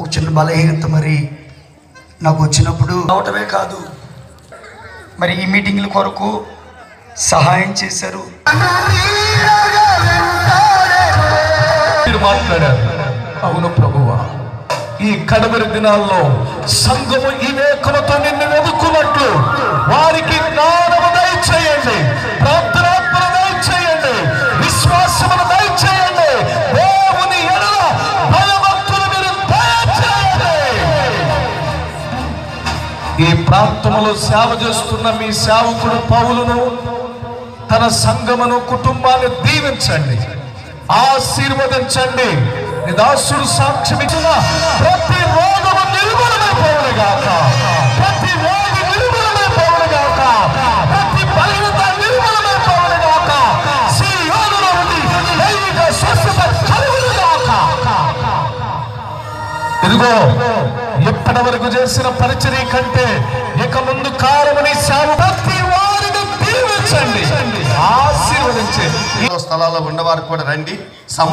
ఒక చిన్న బలహీనత మరి నాకు వచ్చినప్పుడు అవటమే కాదు. మరి ఈ మీటింగ్ల కొరకు సహాయం చేశారు. మాట్లాడారు. అవును ప్రభువా. ఈ కడవరి దినాల్లో సంఘము ఈ వేకులతో నిన్ను వెతుక్కున్నట్లు ఈ ప్రాంతంలో సేవ చేస్తున్న మీ సేవకుడు పౌలును తన సంఘమును కుటుంబాన్ని దీవించండి. ఆశీర్వదించండి. నీ దాసుడు సాక్ష్యం ఇచ్చిన ప్రతి రోగము నిర్మూలమై పౌలు గాక. ప్రతి రోగి నిర్మూలమై పౌలు గాక. ప్రతి బలహీనత నిర్మూలమై నిర్మూలమైపోవును గాక. సీయోనులో ఉంది దైవిక స్వస్థత కలుగును గాక. ఇదిగో ఇప్పటి వరకు చేసిన పరిచర్య కంటే ఇక ముందు కారమని సేవ ప్రతి వారిని దీవించండి ఆశీర్వదించండి. స్థలాల్లో ఉన్నవారు కూడా రండి.